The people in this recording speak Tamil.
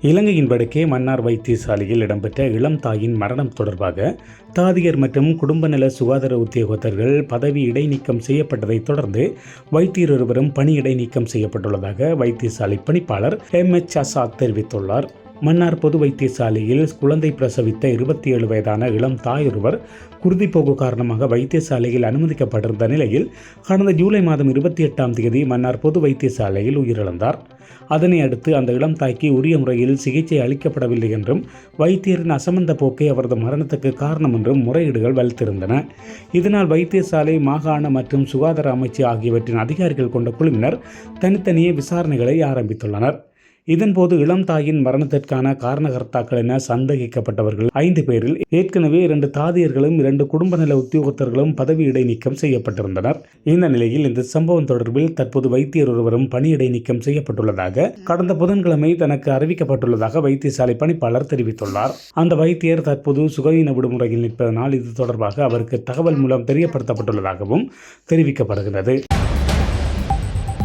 இலங்கையின் வடக்கே மன்னார் வைத்தியசாலையில் இடம்பெற்ற இளம் தாயின் மரணம் தொடர்பாக தாதியர் மற்றும் குடும்ப நல சுகாதார உத்தியோகத்தர்கள் பதவி இடைநீக்கம் செய்யப்பட்டதைத் தொடர்ந்து வைத்தியர் ஒருவரும் பணி இடைநீக்கம் செய்யப்பட்டுள்ளதாக வைத்தியசாலை பணிப்பாளர் எம் எச் அசாத் தெரிவித்துள்ளார். மன்னார் பொது வைத்தியசாலையில் குழந்தை பிரசவித்த இருபத்தி ஏழு வயதான இளம் தாயொருவர் குருதிப்போக்கு காரணமாக வைத்தியசாலையில் அனுமதிக்கப்பட்டிருந்த நிலையில் கடந்த ஜூலை மாதம் இருபத்தி எட்டாம் தேதி மன்னார் பொது வைத்தியசாலையில் உயிரிழந்தார். அதனை அடுத்து அந்த இளம் தாய்க்கு உரிய முறையில் சிகிச்சை அளிக்கப்படவில்லை என்றும் வைத்தியரின் அசமந்த போக்கே அவரது மரணத்துக்கு காரணம் என்றும் முறையீடுகள் வலுத்திருந்தன. இதனால் வைத்தியசாலை மாகாண மற்றும் சுகாதார அமைச்சு ஆகியவற்றின் அதிகாரிகள் கொண்ட குழுவினர் தனித்தனியே விசாரணைகளை ஆரம்பித்துள்ளனர். இதன்போது இளம் தாயின் மரணத்திற்கான காரணகர்த்தாக்கள் என சந்தேகிக்கப்பட்டவர்கள் ஐந்து பேரில் ஏற்கனவே இரண்டு தாதியர்களும் இரண்டு குடும்ப நல உத்தியோகத்தர்களும் பதவி இடைநீக்கம் செய்யப்பட்டிருந்தனர். இந்த நிலையில் இந்த சம்பவம் தொடர்பில் தற்போது வைத்தியர் ஒருவரும் பணி இடைநீக்கம் செய்யப்பட்டுள்ளதாக கடந்த புதன்கிழமை தனக்கு அறிவிக்கப்பட்டுள்ளதாக வைத்தியசாலை பணிப்பாளர் தெரிவித்துள்ளார். அந்த வைத்தியர் தற்போது சுகவீன விடுமுறையில் நிற்பதனால் இது தொடர்பாக அவருக்கு தகவல் மூலம் தெரியப்படுத்தப்பட்டுள்ளதாகவும் தெரிவிக்கப்படுகிறது.